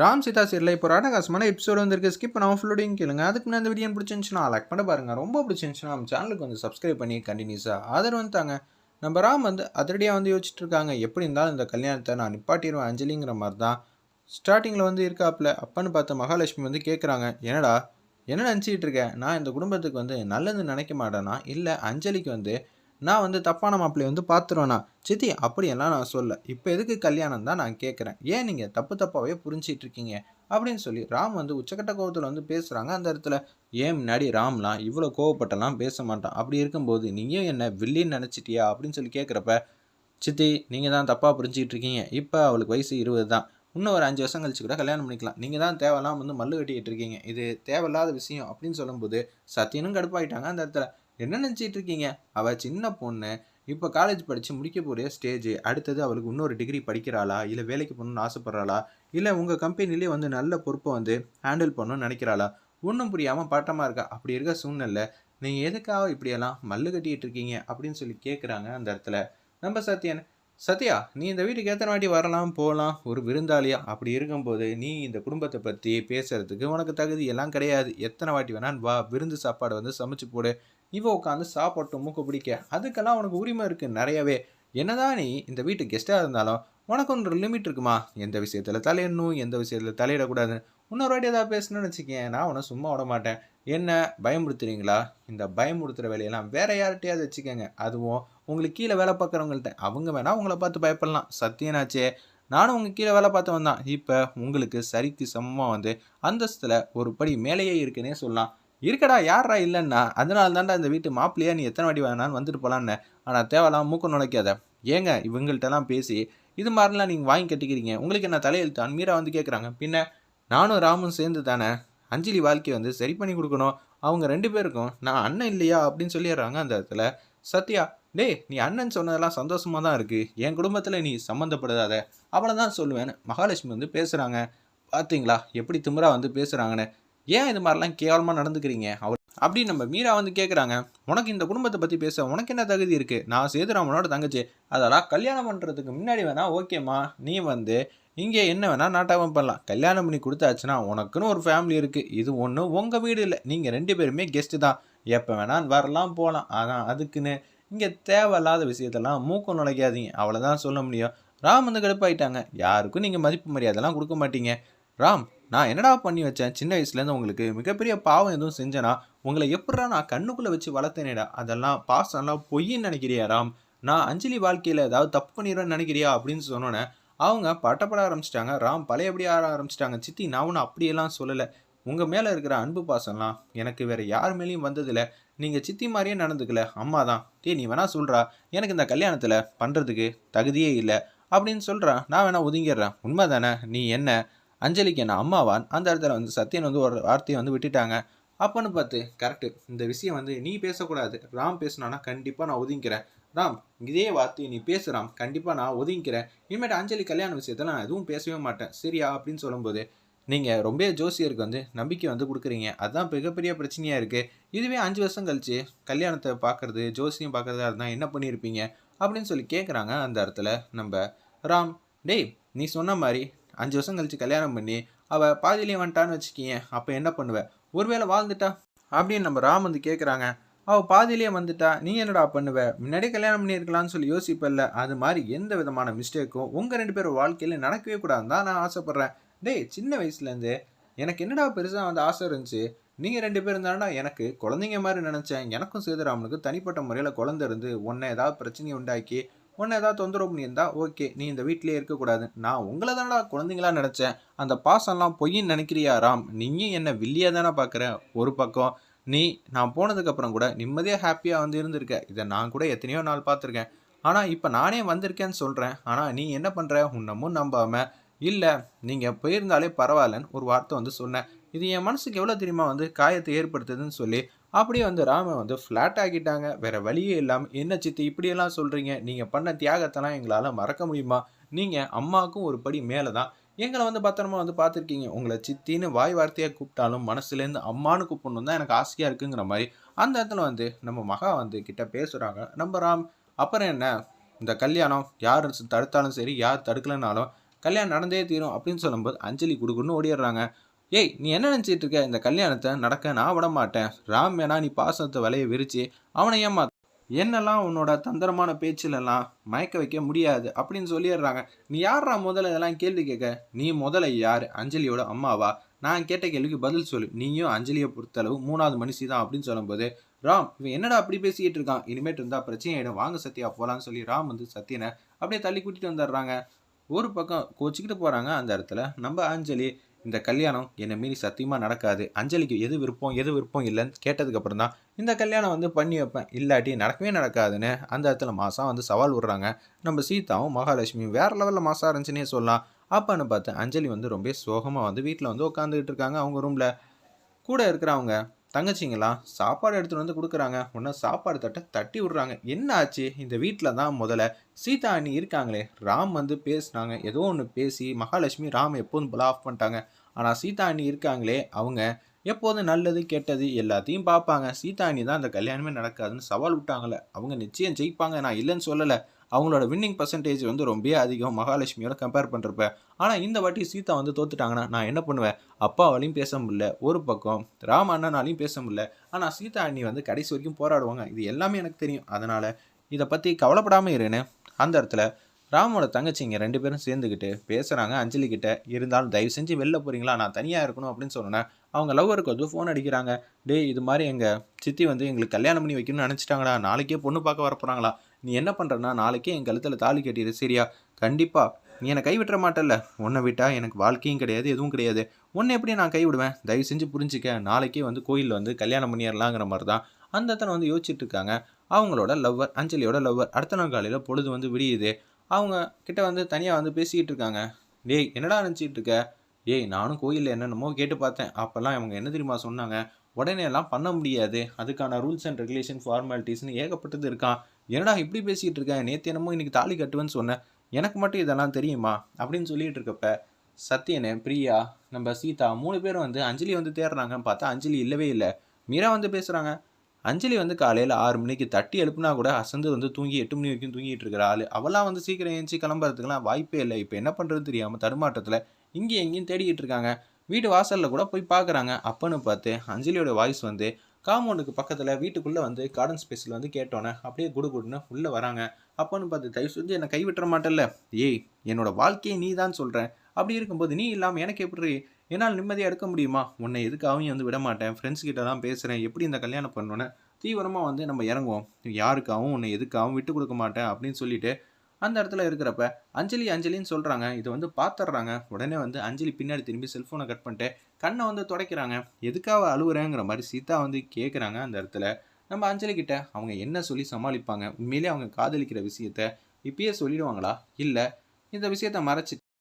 ராம் சீதா சீரில் இப்போ ராடகாசமான எபிசோடு வந்திருக்கு. ஸ்கிப் பண்ணாமல் ஃபுல்லோடையும் கேளுங்க. அதுக்கு முன்னாடி இந்த வீடியோ பிடிச்சிருந்துச்சுன்னா லைக் பண்ண பாருங்கள் ரொம்ப பிடிச்சிருந்துச்சுன்னா நம்ம சேனலுக்கு வந்து சப்ஸ்கிரைப் பண்ணி கண்டினியூஸாக ஆதரவு வந்துட்டாங்க நம்ம ராம் வந்து அதிரடியாக வந்து யோசிச்சுட்டு இருக்காங்க. எப்படி இருந்தாலும் இந்த கல்யாணத்தை நான் நிப்பாட்டிடுவேன் அஞ்சலிங்கிற மாதிரி தான் ஸ்டார்டிங்கில் வந்து இருக்காப்புல. அப்பன்னு பார்த்த மகாலட்சுமி வந்து கேட்குறாங்க என்னடா என்ன நினச்சிக்கிட்டு இருக்கேன் நான் இந்த குடும்பத்துக்கு வந்து நல்லது நினைக்க மாட்டேனா? இல்லை அஞ்சலிக்கு வந்து நான் வந்து தப்பான மாப்பிள்ளை வந்து பார்த்துருவேண்ணா சித்தி அப்படியெல்லாம் நான் சொல்ல. இப்போ எதுக்கு கல்யாணம் தான் நான் கேட்குறேன் ஏன் நீங்கள் தப்பு தப்பாகவே புரிஞ்சிட்டு இருக்கீங்க? அப்படின்னு சொல்லி ராம் வந்து உச்சக்கட்ட கோவத்தில் வந்து பேசுகிறாங்க அந்த இடத்துல. ஏன் முன்னாடி ராம்லாம் இவ்வளோ கோவப்பட்டெல்லாம் பேச மாட்டான்? அப்படி இருக்கும்போது நீங்கள் என்ன வில்லின்னு நினச்சிட்டியா? அப்படின்னு சொல்லி கேட்குறப்ப சித்தி நீங்கள் தான் தப்பாக புரிஞ்சிக்கிட்டு இருக்கீங்க. இப்போ அவளுக்கு வயசு இருபது தான். இன்னும் ஒரு அஞ்சு வருஷம் கழிச்சு கூட கல்யாணம் பண்ணிக்கலாம். நீங்கள் தான் தேவையெல்லாம் வந்து மல்லு கட்டிக்கிட்டு இருக்கீங்க. இது தேவையில்லாத விஷயம் அப்படின்னு சொல்லும்போது சத்தியனும் கடுப்பாயிட்டாங்க அந்த இடத்துல. என்ன நினச்சிட்டு இருக்கீங்க அவள் சின்ன பொண்ணு இப்போ காலேஜ் படித்து முடிக்க போகிற ஸ்டேஜ் அடுத்தது அவளுக்கு இன்னொரு டிகிரி படிக்கிறாளா? இல்லை வேலைக்கு போகணும்னு ஆசைப்பட்றாளா? இல்லை உங்கள் கம்பெனிலே வந்து நல்ல பொறுப்பை வந்து ஹேண்டில் பண்ணணும்னு நினைக்கிறாளா? ஒன்றும் புரியாமல் பாட்டமாக இருக்கா? அப்படி இருக்க சூழ்நிலை நீங்கள் எதுக்காக இப்படியெல்லாம் மல்லு கட்டிகிட்டு இருக்கீங்க அப்படின்னு சொல்லி கேட்குறாங்க அந்த இடத்துல. நம்ம சத்யன் சத்யா நீ இந்த வீட்டுக்கு எத்தனை வாட்டி வரலாம் போகலாம்? ஒரு விருந்தாளியா? அப்படி இருக்கும்போது நீ இந்த குடும்பத்தை பற்றி பேசுகிறதுக்கு உனக்கு தகுதி எல்லாம் கிடையாது. எத்தனை வாட்டி வேணாலும் வா விருந்து சாப்பாடு வந்து சமைச்சு போடு. இவன் உட்காந்து சாப்பிட்டு மூக்கு பிடிக்க. அதுக்கெல்லாம் உனக்கு உரிமை இருக்குது நிறையவே. என்னதான் நீ இந்த வீட்டு கெஸ்ட்டாக இருந்தாலும் உனக்கு ஒன்று லிமிட் இருக்குமா? எந்த விஷயத்தில் தலையிடணும் எந்த விஷயத்தில் தலையிடக்கூடாது. இன்னொரு வாட்டி ஏதாவது பேசணும்னு வச்சுக்கேன் நான் உன்னை சும்மா விட மாட்டேன். என்ன பயமுறுத்துறீங்களா? இந்த பயமுறுத்துகிற வேலையெல்லாம் வேற யார்கிட்டயாவது வச்சுக்கோங்க. அதுவும் உங்களுக்கு கீழே வேலை பார்க்குறவங்கள்ட்ட. அவங்க வேணால் உங்களை பார்த்து பயப்படலாம். சத்தியனாச்சே நானும் உங்கள் கீழே வேலை பார்த்தவன் தான் இப்போ உங்களுக்கு சரிக்கு சமமாக வந்து அந்தஸ்தில் ஒரு படி மேலேயே இருக்குன்னே சொல்லலாம். இருக்கடா யாரா இல்லைன்னா? அதனால தான்டா இந்த வீட்டு மாப்பிள்ளையா நீ எத்தனை வாட்டி வேணாலும் வந்துட்டு போகலான்னு ஆனால் தேவையில்லாம் மூக்க நுழைக்காத. ஏங்க இவங்கள்ட்டலாம் பேசி இது மாதிரிலாம் நீங்கள் வாங்கி கட்டிக்கிறீங்க. உங்களுக்கு என்ன தலையெழுத்தான்? மீரா வந்து கேட்குறாங்க பின்ன நானும் ராமும் சேர்ந்து தானே அஞ்சலி வாழ்க்கையை வந்து சரி பண்ணி கொடுக்கணும். அவங்க ரெண்டு பேருக்கும் நான் அண்ணன் இல்லையா? அப்படின்னு சொல்லிடுறாங்க அந்த இடத்துல. சத்யா டேய் நீ அண்ணன் சொன்னதெல்லாம் சந்தோஷமாக தான் இருக்குது என் குடும்பத்தில் நீ சம்மந்தப்படாத அவளை தான் சொல்லுவேன் மகாலட்சுமி வந்து பேசுகிறாங்க பார்த்தீங்களா எப்படி திமுறா வந்து பேசுகிறாங்கன்னு ஏன் இது மாதிரிலாம் கேவலமாக நடந்துக்கிறீங்க? அவர் அப்படி நம்ம மீரா வந்து கேட்குறாங்க உனக்கு இந்த குடும்பத்தை பற்றி பேச உனக்கு என்ன தகுதி இருக்குது நான் சேதுராமனோட தங்கச்சி. அதெல்லாம் கல்யாணம் பண்ணுறதுக்கு முன்னாடி வேணால் ஓகேம்மா. நீ வந்து இங்கே என்ன வேணால் நாட்டகம் பண்ணலாம். கல்யாணம் பண்ணி கொடுத்தாச்சுன்னா உனக்குன்னு ஒரு ஃபேமிலி இருக்குது இது ஒன்றும் உங்கள் வீடு இல்லை. நீங்கள் ரெண்டு பேருமே கெஸ்ட்டு தான். எப்போ வேணால் வரலாம் போகலாம். ஆனால் அதுக்குன்னு இங்கே தேவையில்லாத விஷயத்தெல்லாம் மூக்கம் நுழைக்காதீங்க. அவ்வளோதான் சொல்ல முடியும். ராம் வந்து கடுப்பாயிட்டாங்க. யாருக்கும் நீங்கள் மதிப்பு மரியாதைலாம் கொடுக்க மாட்டீங்க. ராம் நான் என்னடா பண்ணி வச்சேன்? சின்ன வயசுலேருந்து உங்களுக்கு மிகப்பெரிய பாவம் எதுவும் செஞ்சேனா உங்களை எப்படா நான் கண்ணுக்குள்ளே வச்சு வளர்த்தேனேடா? அதெல்லாம் பாசம்லாம் பொய்ன்னு நினைக்கிறியா ராம்? நான் அஞ்சலி வாழ்க்கையில் ஏதாவது தப்பு பண்ணிடுறேன்னு நினைக்கிறியா? அப்படின்னு சொன்னோன்னே அவங்க பட்டப்பட ஆரம்பிச்சிட்டாங்க. ராம் பழையபடி ஆட ஆரம்பிச்சிட்டாங்க. சித்தி நான் ஒன்றும் அப்படியெல்லாம் சொல்லலை. உங்கள் மேலே இருக்கிற அன்பு பாசம்லாம் எனக்கு வேறு யார் மேலேயும் வந்ததில்ல. நீங்கள் சித்தி மாதிரியே நடந்துக்கல. அம்மா தான். டே நீ வேணா சொல்கிறா எனக்கு இந்த கல்யாணத்தில் பண்ணுறதுக்கு தகுதியே இல்லை. அப்படின்னு சொல்கிறா நான் வேணா ஒதுங்கிடுறேன். உண்மை தானே நீ என்ன? அஞ்சலிக்கு என்ன அம்மாவான் அந்த இடத்துல வந்து சத்யன் வந்து ஒரு வார்த்தையை வந்து விட்டுட்டாங்க. அப்போன்னு பார்த்து கரெக்டு இந்த விஷயம் வந்து நீ பேசக்கூடாது. ராம் பேசினானா கண்டிப்பாக நான் ஒதுங்கிக்கிறேன். ராம் இதே வார்த்தையை நீ பேசுகிறாம் கண்டிப்பாக நான் ஒதுங்கிக்கிறேன். இனிமேட்டு அஞ்சலி கல்யாண விஷயத்தில் நான் எதுவும் பேசவே மாட்டேன். சரியா? அப்படின்னு சொல்லும்போது நீங்கள் ரொம்ப ஜோசியருக்கு வந்து நம்பிக்கை வந்து கொடுக்குறீங்க. அதுதான் மிகப்பெரிய பிரச்சனையாக இருக்குது இதுவே அஞ்சு வருஷம் கழிச்சு கல்யாணத்தை பார்க்குறது ஜோசியம் பார்க்குறதா இருந்தால் என்ன பண்ணியிருப்பீங்க? அப்படின்னு சொல்லி கேட்குறாங்க அந்த இடத்துல நம்ம ராம். டேய் நீ சொன்ன மாதிரி அஞ்சு வருஷம் கழிச்சு கல்யாணம் பண்ணி அவள் பாதியிலேயே வந்துட்டான்னு வச்சுக்கிங்க. அப்போ என்ன பண்ணுவேன் ஒருவேளை வாழ்ந்துட்டா? அப்படின்னு நம்ம ராம் வந்து கேட்குறாங்க அவள் பாதியிலேயே வந்துட்டா. நீ என்னடா பண்ணுவ? முன்னாடியே கல்யாணம் பண்ணியிருக்கலாம்னு சொல்லி யோசிப்பில்ல. அது மாதிரி எந்த விதமான மிஸ்டேக்கும் உங்கள் ரெண்டு பேரும் வாழ்க்கையில் நடக்கவே கூடாதுன்னு தான் நான் ஆசைப்பட்றேன். டேய் சின்ன வயசுலேருந்து எனக்கு என்னடா பெருசாக வந்து ஆசை இருந்துச்சு? நீங்கள் ரெண்டு பேரும் தானடா எனக்கு குழந்தைங்க மாதிரி நினச்சேன். எனக்கும் சேதுராமனுக்கு தனிப்பட்ட முறையில் குழந்த இருந்து ஒன்றை ஏதாவது பிரச்சனையை உண்டாக்கி உன்னை ஏதாவது தொந்தரவு பண்ணியிருந்தா ஓகே நீ இந்த வீட்டிலே இருக்கக்கூடாது. நான் உங்களை தானடா குழந்தைங்களா நினச்சேன். அந்த பாசம்லாம் பொய்ன்னு நினைக்கிறியா ராம்? நீயும் என்ன வில்லியாக தானே பார்க்குற? ஒரு பக்கம் நீ நான் போனதுக்கப்புறம் கூட நிம்மதியாக ஹாப்பியாக வந்து இருந்திருக்க. இதை நான் கூட எத்தனையோ நாள் பார்த்துருக்கேன். ஆனால் இப்போ நானே வந்திருக்கேன்னு சொல்கிறேன் ஆனால் நீ என்ன பண்ணுற உன்னமும் நம்பாமல் இல்லை நீங்கள் போயிருந்தாலே பரவாயில்லன்னு ஒரு வார்த்தை வந்து சொன்னேன். இது என் மனசுக்கு எவ்வளோ தெரியுமா வந்து காயத்தை ஏற்படுத்துதுன்னு சொல்லி அப்படியே வந்து ராம வந்து ஃப்ளாட் ஆக்கிட்டாங்க. வேற வழியே இல்லாமல் என்ன சித்தி இப்படியெல்லாம் சொல்கிறீங்க நீங்கள் பண்ண தியாகத்தெல்லாம் எங்களால் மறக்க முடியுமா? நீங்கள் அம்மாவுக்கும் ஒரு படி மேலே தான் எங்களை வந்து பத்திரமா வந்து பார்த்துருக்கீங்க. உங்களை சித்தின்னு வாய் வார்த்தையாக கூப்பிட்டாலும் மனசுலேருந்து அம்மானு கூப்பிடணும் தான் எனக்கு ஆசையாக இருக்குங்கிற மாதிரி. அந்த இடத்துல வந்து நம்ம மகா வந்து கிட்ட பேசுகிறாங்க நம்ம ராம் அப்புறம் என்ன? இந்த கல்யாணம் யார் தடுத்தாலும் சரி யார் தடுக்கலைனாலும் கல்யாணம் நடந்தே தீரும். அப்படின்னு சொல்லும்போது அஞ்சலி கொடுக்குன்னு ஓடிடுறாங்க. ஏய் நீ என்ன நினச்சிட்டு இருக்க? இந்த கல்யாணத்தை நடக்க நான் விட மாட்டேன். ராம் வேணா நீ பாசத்தை விலைய விரிச்சு அவனை ஏமா என்னெல்லாம் உன்னோட தந்திரமான பேச்சிலெல்லாம் மயக்க வைக்க முடியாது அப்படின்னு சொல்லிடுறாங்க. நீ யாரா முதல்ல இதெல்லாம் கேள்வி கேட்க? நீ முதல்ல யார்? அஞ்சலியோட அம்மாவா? நான் கேட்ட கேள்விக்கு பதில் சொல்லு. நீயும் அஞ்சலியை பொறுத்தளவு மூணாவது மனுஷி தான் அப்படின்னு சொல்லும்போது ராம் இவன் என்னடா அப்படி பேசிக்கிட்டு இருக்கான்? இனிமேட்டு இருந்தால் பிரச்சனை ஆகிடும் வாங்க சத்யா போகலான்னு சொல்லி ராம் வந்து சத்யனை அப்படியே தள்ளி கூட்டிகிட்டு வந்துடுறாங்க. ஒரு பக்கம் கோச்சிக்கிட்டு போகிறாங்க அந்த இடத்துல நம்ம அஞ்சலி இந்த கல்யாணம் என்னை மீறி சத்தியமாக நடக்காது. அஞ்சலிக்கு எது விருப்பம் எது விருப்பம் இல்லைன்னு கேட்டதுக்கப்புறம் தான் இந்த கல்யாணம் வந்து பண்ணி வைப்பேன். இல்லாட்டி நடக்கவே நடக்காதுன்னு அந்த இடத்துல மாதம் வந்து சவால் விடுறாங்க. நம்ம சீதாவும் மகாலட்சுமியும் வேறு லெவலில் மாதம் இருந்துச்சுன்னே சொல்லலாம். அப்போன்னு பார்த்து அஞ்சலி வந்து ரொம்ப சோகமாக வந்து வீட்டில் வந்து உட்காந்துக்கிட்டு இருக்காங்க அவங்க ரூமில் கூட இருக்கிறவங்க தங்கச்சிங்களாம் சாப்பாடு எடுத்துகிட்டு வந்து கொடுக்குறாங்க. உடனே சாப்பாடு தட்டை தட்டி விடுறாங்க. என்ன ஆச்சு? இந்த வீட்டில் தான் முதல்ல சீதா அண்ணி இருக்காங்களே. ராம் வந்து பேசுனாங்க. ஏதோ ஒன்று பேசி மகாலட்சுமி ராம் எப்போதும் போல ஆஃப் பண்ணிட்டாங்க. ஆனால் சீதா அண்ணி இருக்காங்களே அவங்க எப்போதும் நல்லது கெட்டது எல்லாத்தையும் பார்ப்பாங்க. சீதா அண்ணி தான் அந்த கல்யாணமே நடக்காதுன்னு சவால் விட்டாங்களே. அவங்க நிச்சயம் ஜெயிப்பாங்க. நான் இல்லைன்னு சொல்லலை. அவங்களோட வின்னிங் பர்சன்டேஜ் வந்து ரொம்ப அதிகம். மகாலட்சுமியோட கம்பேர் பண்ணுறப்ப ஆனால் இந்த வாட்டி சீதா வந்து தோத்துட்டாங்கன்னா நான் என்ன பண்ணுவேன்? அப்பாவாலையும் பேச முடியல. ஒரு பக்கம் ராம அண்ணனாலையும் பேச முடியல. ஆனால் சீதா அண்ணி வந்து கடைசி வரைக்கும் போராடுவாங்க. இது எல்லாமே எனக்கு தெரியும். அதனால் இதை பற்றி கவலைப்படாமல் இருன்னு. அந்த இடத்துல ராமோட தங்கச்சிங்க ரெண்டு பேரும் சேர்ந்துக்கிட்டு பேசுகிறாங்க அஞ்சலி கிட்ட இருந்தாலும் தயவு செஞ்சு வெளில போகிறீங்களா நான் தனியாக இருக்கணும் அப்படின்னு சொன்னேன் அவங்க லவ்வருக்கு வந்து ஃபோன் அடிக்கிறாங்க. டேய் இது மாதிரி எங்கள் சித்தி வந்து எங்களுக்கு கல்யாணம் பண்ணி வைக்கணும்னு நினச்சிட்டாங்களா நாளைக்கே பொண்ணு பார்க்க வர போகிறாங்களா நீ என்ன பண்ணுறன்னா நாளைக்கே என் கழுத்தில் தாலி கட்டிடு சரியா? கண்டிப்பாக நீ என்னை கைவிட்டுற மாட்டல்ல. உன்னை விட்டால் எனக்கு வாழ்க்கையும் கிடையாது எதுவும் கிடையாது. உன்னை எப்படி நான் கைவிடுவேன்? தயவு செஞ்சு புரிஞ்சுக்க. நாளைக்கே வந்து கோயிலில் வந்து கல்யாணம் பண்ணிடலாங்கிற மாதிரி தான் அந்த அத்தனை வந்து யோசிச்சுட்டு இருக்காங்க. அவங்களோட லவ்வர் அஞ்சலியோட லவ்வர் அடுத்த நாள் காலையில் பொழுது வந்து விடியுது. அவங்க கிட்ட வந்து தனியாக வந்து பேசிக்கிட்டு இருக்காங்க. டேய் என்னடா நினச்சிட்டு இருக்க? ஏய் நானும் கோயிலில் என்னென்னமோ கேட்டு பார்த்தேன். அப்போல்லாம் அவங்க என்ன தெரியுமா சொன்னாங்க? உடனே எல்லாம் பண்ண முடியாது. அதுக்கான ரூல்ஸ் அண்ட் ரெகுலேஷன் ஃபார்மாலிட்டிஸ்னு ஏகப்பட்டது இருக்கான் என்னடா இப்படி பேசிகிட்டு இருக்க? நேற்று என்னமோ இன்னைக்கு தாலி கட்டுவேன்னு சொன்னேன். எனக்கு மட்டும் இதெல்லாம் தெரியுமா? அப்படின்னு சொல்லிட்டு இருக்கப்ப சத்யனு பிரியா நம்ம சீதா மூணு பேரும் வந்து அஞ்சலி வந்து தேடுறாங்கன்னு பார்த்தா அஞ்சலி இல்லவே இல்லை. மீரா வந்து பேசுகிறாங்க அஞ்சலி வந்து காலையில் ஆறு மணிக்கு தட்டி எழுப்புனா கூட அசந்து வந்து தூங்கி எட்டு மணி வரைக்கும் தூங்கிட்டு இருக்கிற ஆள். அவெல்லாம் வந்து சீக்கிரம் ஏஞ்சி கிளம்புறதுக்குலாம் வாய்ப்பே இல்லை. இப்போ என்ன பண்ணுறது தெரியாமல் தடுமாட்டத்தில் இங்கேயும் எங்கேயும் தேடிக்கிட்டு இருக்காங்க. வீட்டு வாசலில் கூட போய் பார்க்குறாங்க அப்பன்னு பார்த்து அஞ்சலியோட வாய்ஸ் வந்து காம்பவுண்டுக்கு பக்கத்தில் வீட்டுக்குள்ளே வந்து கார்டன் ஸ்பேஸில் வந்து கேட்டோன்னே அப்படியே குடு குடுன்னு உள்ளே வராங்க. அப்போன்னு பார்த்து தயவு செஞ்சு என்னை கைவிட்டுற மாட்டேல்ல. ஏய் என்னோட வாழ்க்கையை நீ தான் சொல்கிறேன் அப்படி இருக்கும்போது நீ இல்லாமல் எனக்கு எப்படி? என்னால் நிம்மதியாக எடுக்க முடியுமா? உன்னை எதுக்காகவும் வந்து விட மாட்டேன். ஃப்ரெண்ட்ஸ் கிட்ட தான் பேசுகிறேன் எப்படி இந்த கல்யாணம் பண்ணோன்னே தீவிரமாக வந்து நம்ம இறங்குவோம். யாருக்காகவும் உன்னை எதுக்காகவும் விட்டு கொடுக்க மாட்டேன் அப்படின்னு சொல்லிட்டு அந்த இடத்துல இருக்கிறப்ப அஞ்சலி அஞ்சலின்னு சொல்கிறாங்க இதை வந்து பார்த்துட்றாங்க உடனே வந்து அஞ்சலி பின்னாடி திரும்பி செல்ஃபோனை கட் பண்ணிட்டு கண்ணை வந்து துடைக்கிறாங்க. எதுக்காக அழுகுறேங்கிற மாதிரி சீதா வந்து கேட்குறாங்க அந்த இடத்துல. நம்ம அஞ்சலி கிட்ட அவங்க என்ன சொல்லி சமாளிப்பாங்க? உண்மையிலேயே அவங்க காதலிக்கிற விஷயத்த இப்பயே சொல்லிடுவாங்களா? இல்லை இந்த விஷயத்த மறைச்சி